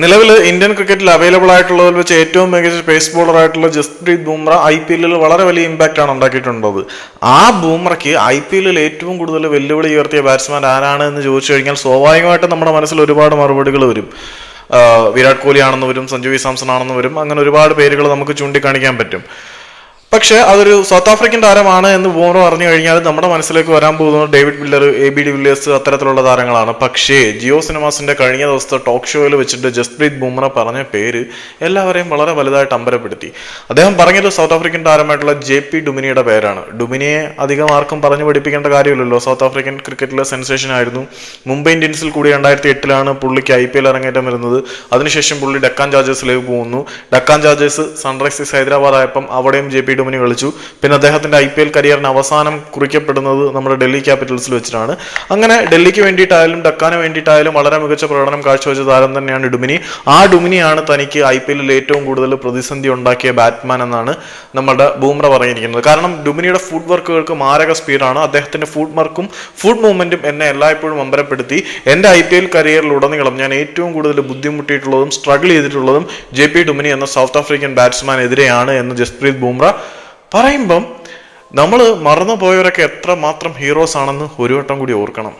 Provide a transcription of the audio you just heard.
നിലവിൽ ഇന്ത്യൻ ക്രിക്കറ്റിൽ അവൈലബിൾ ആയിട്ടുള്ളതിൽ വെച്ച് ഏറ്റവും മികച്ച പേസ് ബോളർ ആയിട്ടുള്ള ജസ്പ്രീത് ബുംറ ഐ പി എല്ലിൽ വളരെ വലിയ ഇമ്പാക്റ്റ് ആണ് ഉണ്ടാക്കിയിട്ടുള്ളത്. ആ ബൂമറയ്ക്ക് ഐ പി എല്ലിൽ ഏറ്റവും കൂടുതൽ വെല്ലുവിളി ഉയർത്തിയ ബാറ്റ്സ്മാൻ ആരാണ് എന്ന് ചോദിച്ചു കഴിഞ്ഞാൽ സ്വാഭാവികമായിട്ടും നമ്മുടെ മനസ്സിൽ ഒരുപാട് മറുപടികൾ വരും. വിരാട് കോഹ്ലി ആണെന്ന് വരും സഞ്ജു വി സാംസൺ ആണെന്ന് വരും അങ്ങനെ ഒരുപാട് പേരുകൾ നമുക്ക് ചൂണ്ടിക്കാണിക്കാൻ പറ്റും. പക്ഷേ അതൊരു സൗത്ത് ആഫ്രിക്കൻ താരമാണ് എന്ന് ബൂമർ പറഞ്ഞു കഴിഞ്ഞാൽ നമ്മുടെ മനസ്സിലേക്ക് വരാൻ പോകുന്നത് David Miller A B de Villiers അത്തരത്തിലുള്ള താരങ്ങളാണ്. പക്ഷേ ജിയോ സിനിമാസിന്റെ കഴിഞ്ഞ ദിവസത്തെ ടോക്ക് ഷോയിൽ വെച്ചിട്ട് ജസ്പ്രീത് ബുംറ പറഞ്ഞ പേര് എല്ലാവരെയും വളരെ വലുതായിട്ട് അമ്പരപ്പെടുത്തി. അദ്ദേഹം പറഞ്ഞത് സൗത്ത് ആഫ്രിക്കൻ താരമായിട്ടുള്ള ജെ പി ഡുമിനിയുടെ പേരാണ്. ഡുമിനിയെ അധികം ആർക്കും പറഞ്ഞു പഠിപ്പിക്കേണ്ട കാര്യമില്ലല്ലോ. സൗത്ത് ആഫ്രിക്കൻ ക്രിക്കറ്റിലെ സെൻസേഷൻ ആയിരുന്നു. മുംബൈ ഇന്ത്യൻസിൽ കൂടി രണ്ടായിരത്തി എട്ടിലാണ് പുള്ളിക്ക് ഐ പി എൽ അരങ്ങേറ്റം വരുന്നത്. അതിനുശേഷം പുള്ളി ഡക്കാൻ ചാർജേഴ്സിലേക്ക് പോകുന്നു. ഡക്കാൻ ചാർജേഴ്സ് സൺറൈസേഴ്സ് ഹൈദരാബാദ് ആയപ്പം അവിടെയും ജെ പി ഡുമിനി കളിച്ചു. പിന്നെ അദ്ദേഹത്തിന്റെ ഐ പി എൽ കരിയറിന് അവസാനം കുറിക്കപ്പെടുന്നത് നമ്മുടെ ഡൽഹി ക്യാപിറ്റൽസിൽ വെച്ചിട്ടാണ്. അങ്ങനെ ഡൽഹിക്ക് വേണ്ടിയിട്ടായാലും ഡക്കാന് വേണ്ടിയിട്ടായാലും വളരെ മികച്ച പ്രകടനം കാഴ്ചവെച്ച താരം തന്നെയാണ് ഡുമിനി ആ ഡുമിനിയാണ് തനിക്ക് ഐ പി എല്ലിൽ ഏറ്റവും കൂടുതൽ പ്രതിസന്ധി ഉണ്ടാക്കിയ ബാറ്റ്മാൻ എന്നാണ് നമ്മുടെ ബൂമ്ര പറഞ്ഞിരിക്കുന്നത്. കാരണം ഡുമിനിയുടെ ഫുഡ് വർക്കുകൾക്ക് മാരക സ്പീഡാണ് അദ്ദേഹത്തിന്റെ ഫുഡ് വർക്കും ഫുഡ് മൂവ്മെന്റും എന്നെ എല്ലായ്പ്പോഴും അമ്പരപ്പെടുത്തി. എന്റെ ഐ പി എൽ കരിയറിലുടനീളം ഞാൻ ഏറ്റവും കൂടുതൽ ബുദ്ധിമുട്ടിയിട്ടുള്ളതും സ്ട്രഗിൾ ചെയ്തിട്ടുള്ളതും ജെ പി ഡുമിനി എന്ന സൗത്ത് ആഫ്രിക്കൻ ബാറ്റ്സ്മാൻ എതിരെയാണ് എന്ന് ജസ്പ്രീത് ബൂമ്ര പറയുമ്പം നമ്മൾ മറന്നു പോയവരൊക്കെ എത്ര മാത്രം ഹീറോസ് ആണെന്ന് ഒരു വട്ടം കൂടി ഓർക്കണം.